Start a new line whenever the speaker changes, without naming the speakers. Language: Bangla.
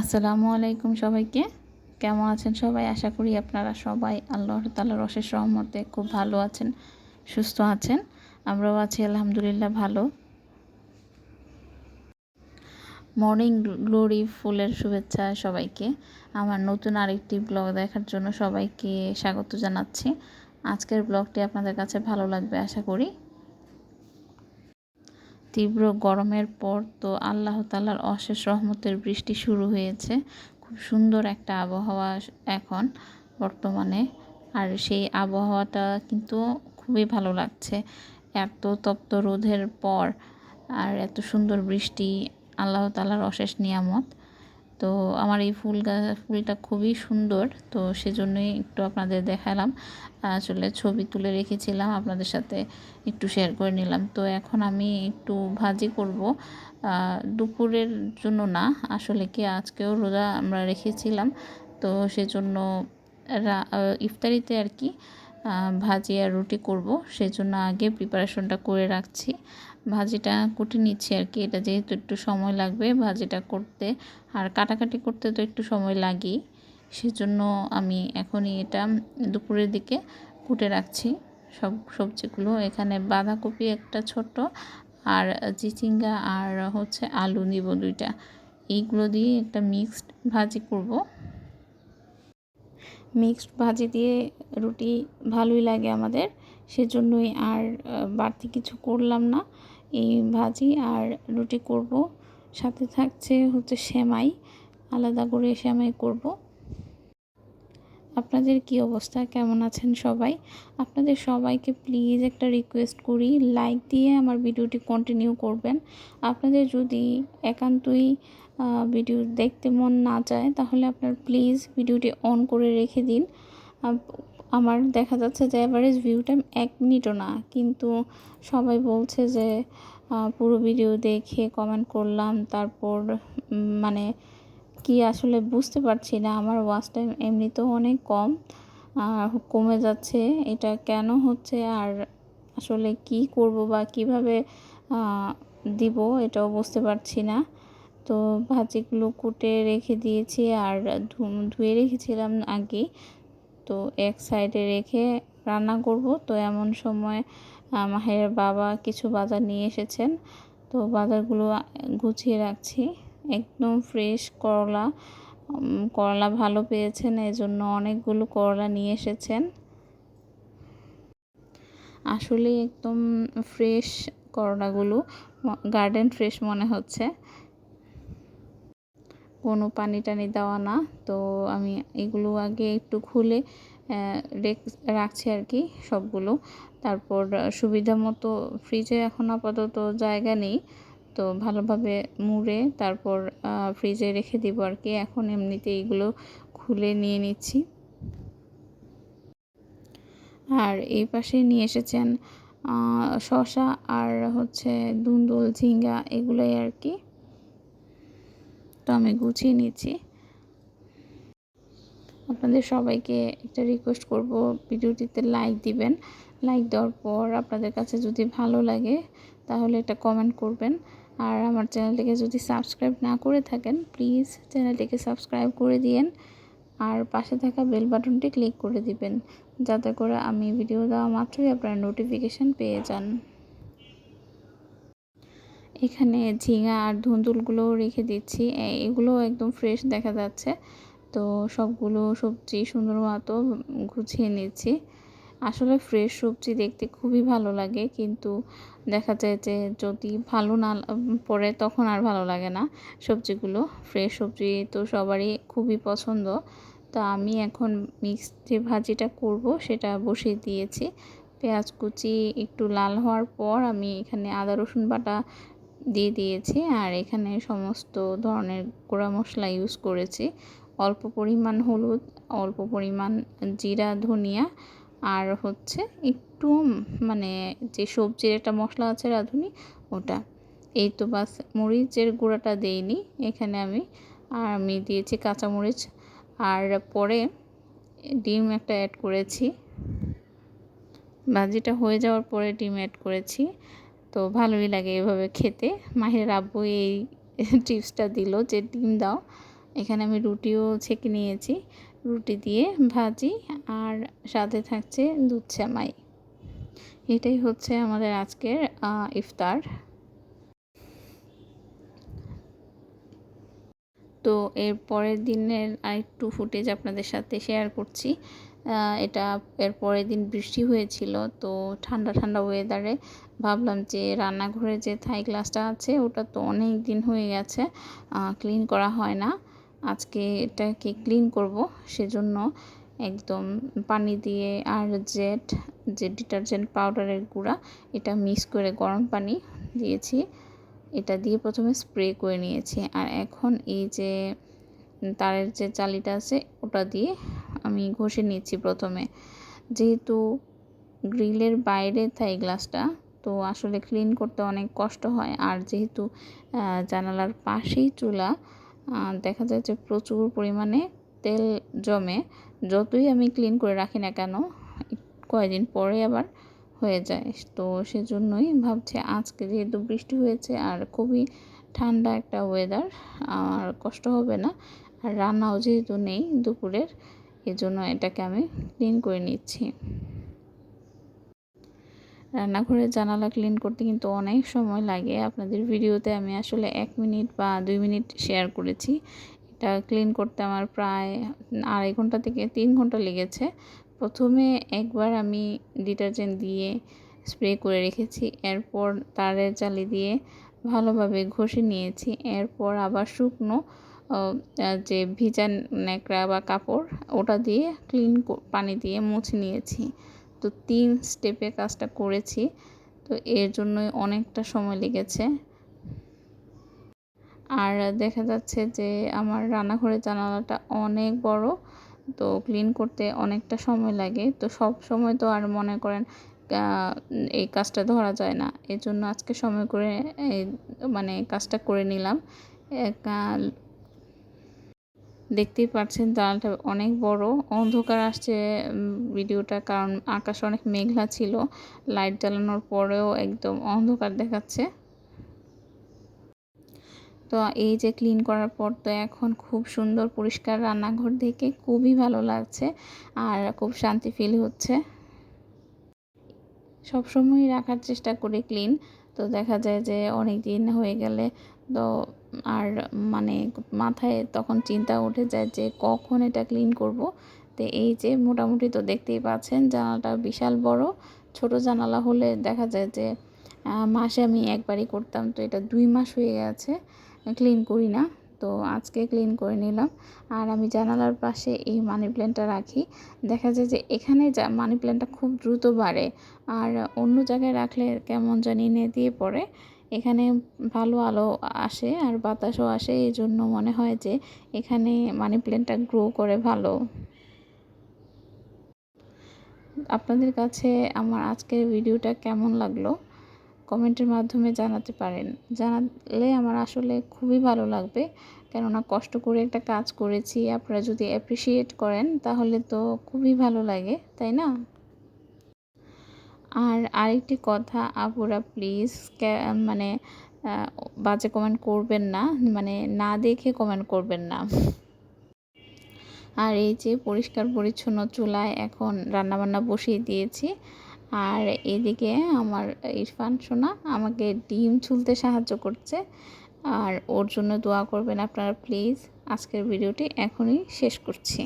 আসসালামু আলাইকুম সবাইকে। কেমন আছেন সবাই? আশা করি আপনারা সবাই আল্লাহ তালার অশেষ রহমতে খুব ভালো আছেন, সুস্থ আছেন। আমরাও আছি, আলহামদুলিল্লাহ, ভালো। মর্নিং গ্লোরি ফুলের শুভেচ্ছা সবাইকে। আমার নতুন আরেকটি ব্লগ দেখার জন্য সবাইকে স্বাগত জানাচ্ছি। আজকের ব্লগটি আপনাদের কাছে ভালো লাগবে, আশা করি। তীব্র গরমের পর তো আল্লাহ তালার অশেষ রহমতের বৃষ্টি শুরু হয়েছে। খুব সুন্দর একটা আবহাওয়া এখন বর্তমানে। আর সেই আবহাওয়াটা কিন্তু খুবই ভালো লাগছে। এত তপ্ত রোধের পর আর এত সুন্দর বৃষ্টি, আল্লাহ তালার অশেষ নিয়ামত। তো আমার এই ফুল গাছ ফুলটা খুবই সুন্দর, তো সেজন্যই একটু আপনাদের দেখালাম। আসলে ছবি তুলে রেখেছিলাম, আপনাদের সাথে একটু শেয়ার করে নিলাম। তো এখন আমি একটু ভাজি করব। দুপুরের জন্য না, আসলে কি আজকেও রোজা আমরা রেখেছিলাম। তো সেজন্য ইফতারিতে আর কি ভাজি আর রুটি করব। সেজন্য আগে প্রিপারেশনটা করে রাখছি। ভাজিটা কুটে নিচ্ছি আর কি। এটা যেহেতু একটু সময় লাগবে ভাজিটা করতে। আর কাটাকাটি করতে তো একটু সময় লাগেই। সেজন্য আমি এখনই এটা দুপুরের দিকে কুটে রাখছি। সব সবজিগুলো। এখানে বাঁধাকপি একটা ছোট আর চিচিঙ্গা আর হচ্ছে আলু নিব দুইটা। এইগুলো দিয়ে একটা মিক্সড ভাজি করব। মিক্সড ভাজি দিয়ে রুটি ভালোই লাগে আমাদের। সেজন্যই আর বাড়তি কিছু করলাম না এই ভাজি। আর রুটি করব, সাথে থাকছে হচ্ছে সেমাই। আলাদা করে সেমাই করব। আপনাদের কি অবস্থা? কেমন আছেন সবাই? আপনাদের সবাইকে প্লিজ একটা রিকোয়েস্ট করি লাইক দিয়ে আমার ভিডিওটি কন্টিনিউ করবেন। আপনাদের যদি একান্তই ভিডিও দেখতে মন না চায়, তাহলে আপনার প্লিজ ভিডিওটি অন করে রেখে দিন। আমার দেখা যাচ্ছে যে অ্যাভারেজ ভিউ টাইম এক মিনিটও না, কিন্তু সবাই বলছে যে পুরো ভিডিও দেখে কমেন্ট করলাম, তারপর মানে কি আসলে বুঝতে পারছি না, আমার ওয়াচ টাইম এমনিতেও অনেক কম কমে যাচ্ছে, এটা কেন হচ্ছে, আর আসলে কি করব বা কীভাবে দিব, এটাও বুঝতে পারছি না। তো ভাজিগুলো কুটে রেখে দিয়েছি আর ধুয়ে রেখেছিলাম আগে। তো এক সাইডে রেখে রান্না করব। তো এমন সময় মাহের বাবা কিছু বাজার নিয়ে এসেছেন। তো বাজারগুলো গুছিয়ে রাখছি। একদম ফ্রেশ করলা। করলা ভালো পেয়েছেন এই জন্য অনেকগুলো করলা নিয়ে এসেছেন। আসলে একদম ফ্রেশ করলাগুলো গার্ডেন ফ্রেশ মনে হচ্ছে। কোনো পানি টানি দেওয়া না। তো আমি এগুলো আগে একটু খুলে রাখছি আর কি সবগুলো। তারপর সুবিধা মতো ফ্রিজে এখন আপাতত জায়গা নেই। তো ভালোভাবে মুড়ে তারপর ফ্রিজে রেখে দিব আর কি এখন এমনিতে এইগুলো খুলে নিয়ে নিচ্ছি। আর এই পাশে নিয়ে এসেছেন শশা আর হচ্ছে দুন্দুল, ঝিঙ্গা এগুলোই আর কি তো আমি গুছিয়ে নিচ্ছি। আপনাদের সবাইকে একটা রিকোয়েস্ট করব, ভিডিওটিতে লাইক দিবেন। লাইক দেওয়ার পর আপনাদের কাছে যদি ভালো লাগে, তাহলে এটা কমেন্ট করবেন। আর আমার চ্যানেলটিকে যদি সাবস্ক্রাইব না করে থাকেন প্লিজ চ্যানেলটিকে সাবস্ক্রাইব করে দিয়েন। আর পাশে থাকা বেল বাটনটি ক্লিক করে দিবেন, যাতে করে আমি ভিডিও দেওয়া মাত্রই আপনারা নোটিফিকেশান পেয়ে যান। এখানে ঝিঙা আর ধুন্দুলগুলোও রেখে দিচ্ছি। এগুলো একদম ফ্রেশ দেখা যাচ্ছে। তো সবগুলো সবজি সুন্দর মতো গুছিয়ে নিচ্ছি। আসলে ফ্রেশ সবজি দেখতে খুবই ভালো লাগে, কিন্তু দেখা যায় যে যদি ভালো না পড়ে তখন আর ভালো লাগে না। সবজিগুলো ফ্রেশ সবজি তো সবারই খুবই পছন্দ। তো আমি এখন মিক্স যে ভাজিটা করব সেটা বসিয়ে দিয়েছি। পেঁয়াজ কুচি একটু লাল হওয়ার পর আমি এখানে আদা রসুন বাটা দিয়ে দিয়েছি আর এখানে সমস্ত ধরনের গুঁড়া মশলা ইউজ করেছি। অল্প পরিমাণ হলুদ, অল্প পরিমাণ জিরা, ধনিয়া আর হচ্ছে একটু মানে যে সবজির একটা মশলা আছে রাঁধুনি, ওটা। এই তো বাস, মরিচের গুঁড়াটা দেইনি, এখানে আমি, আর আমি দিয়েছি কাঁচামরিচ। আর পরে ডিম একটা অ্যাড করেছি। ভাজিটা হয়ে যাওয়ার পরে ডিম অ্যাড করেছি। তো ভালোই লাগে এভাবে খেতে। মাহির আব্বু এই টিপসটা দিল যে, ডিম দাও। এখানে আমি রুটিও ছেঁকে নিয়েছি। রুটি দিয়ে ভাজি আর সাথে থাকছে দুধ শ্যামাই এটাই হচ্ছে আমাদের আজকের ইফতার। তো এর পরের দিনের আরেকটু ফুটেজ আপনাদের সাথে শেয়ার করছি। এটা এর পরের দিন বৃষ্টি হয়েছিল, তো ঠান্ডা ঠান্ডা ওয়েদারে ভাবলাম যে রান্নাঘরে যে থাই গ্লাসটা আছে, ওটা তো অনেক দিন হয়ে গেছে ক্লিন করা হয় না। আজকে এটাকে ক্লিন করব, সেজন্য একদম পানি দিয়ে আর জেট যে ডিটারজেন্ট পাউডারের গুঁড়া, এটা মিক্স করে গরম পানি দিয়েছি। এটা দিয়ে প্রথমে স্প্রে করে নিয়েছি, আর এখন এই যে তারের যে চালিটা আছে, ওটা দিয়ে আমি ঘষে নিচ্ছি প্রথমে। যেহেতু গ্রিলের বাইরে থাই গ্লাসটা, তো আসলে ক্লিন করতে অনেক কষ্ট হয়। আর যেহেতু জানালার পাশেই চুলা দেখা যায় যে প্রচুর পরিমাণে তেল জমে। যতই আমি ক্লিন করে রাখি না কেন, কয়েকদিন পরে আবার হয়ে যায়। তো সেজন্যই ভাবছি আজকে যেহেতু বৃষ্টি হয়েছে আর খুবই ঠান্ডা একটা ওয়েদার আর কষ্ট হবে না। আর রান্নাও যেহেতু নেই দুপুরের এজন্য এটাকে আমি ক্লিন করে নিচ্ছি। রান্নাঘরের জানালা ক্লিন করতে কিন্তু অনেক সময় লাগে। আপনাদের ভিডিওতে আমি আসলে এক মিনিট বা দুই মিনিট শেয়ার করেছি। এটা ক্লিন করতে আমার প্রায় আড়াই ঘণ্টা থেকে তিন ঘণ্টা লেগেছে। প্রথমে একবার আমি ডিটারজেন্ট দিয়ে স্প্রে করে রেখেছি। এরপর তারের জালি দিয়ে ভালোভাবে ঘষে নিয়েছি। এরপর আবার শুকনো যে ভিজা ন্যাকড়া বা কাপড়, ওটা দিয়ে ক্লিন পানি দিয়ে মুছে নিয়েছি। তো তিন স্টেপে কাজটা করেছি। তো এর জন্যই অনেকটা সময় লেগেছে। আর দেখা যাচ্ছে যে আমার রান্নাঘরের জানালাটা অনেক বড়, তো ক্লিন করতে অনেকটা সময় লাগে। তো সব সময় তো আর মনে করেন এই কাজটা ধরা যায় না। এর জন্য আজকে সময় করে মানে কাজটা করে নিলাম। দেখতেই পাচ্ছেন দালটা অনেক বড়। অন্ধকার আসছে ভিডিওটা, কারণ আকাশ অনেক মেঘলা ছিল। লাইট জ্বালানোর পরেও একদম অন্ধকার দেখাচ্ছে। তো এই যে ক্লিন করার পর তো এখন খুব সুন্দর পরিষ্কার রান্নাঘর দেখে খুবই ভালো লাগছে। আর খুব শান্তি ফিল হচ্ছে। সবসময় রাখার চেষ্টা করি ক্লিন। তো দেখা যায় যে অনেক দিন হয়ে গেলে তো আর মানে মাথায় তখন চিন্তা উঠে যায় যে কখন এটা ক্লিন করব। তো এই যে মোটামুটি তো দেখতেই পাচ্ছেন জানালাটা বিশাল বড়। ছোট জানালা হলে দেখা যায় যে মাসে আমি একবারই করতাম। তো এটা দুই মাস হয়ে গেছে, ক্লিন করি না। তো আজকে ক্লিন করে নিলাম। আর আমি জানালার পাশে এই মানি প্ল্যান্টটা রাখি। দেখা যায় যে এখানে যা মানি প্ল্যান্টটা খুব দ্রুত বাড়ে। আর অন্য জায়গায় রাখলে কেমন জানি নে দিয়ে পড়ে। এখানে ভালো আলো আসে আর বাতাসও আসে। এই জন্য মনে হয় যে এখানে মানি প্ল্যান্টটা গ্রো করে ভালো। আপনাদের কাছে আমার আজকের ভিডিওটা কেমন লাগল? কমেন্টের মাধ্যমে জানাতে পারেন। জানালে আমার আসলে খুবই ভালো লাগবে। কেননা কষ্ট করে একটা কাজ করেছি, আপনারা যদি অ্যাপ্রিসিয়েট করেন তাহলে তো খুবই ভালো লাগে, তাই না? আর আরেকটি কথা, আপুরা প্লিজ মানে বাজে কমেন্ট করবেন না মানে না দেখে কমেন্ট করবেন না। আর এই যে পরিষ্কার পরিচ্ছন্ন চুলায় এখন রান্নাবান্না বসিয়ে দিয়েছি আর এদিকে আমার ইরফান সোনা আমাকে ডিম ছুলতে সাহায্য করছে। আর ওর জন্য দোয়া করবেন আপনারা, প্লিজ। আজকের ভিডিওটি এখনই শেষ করছি।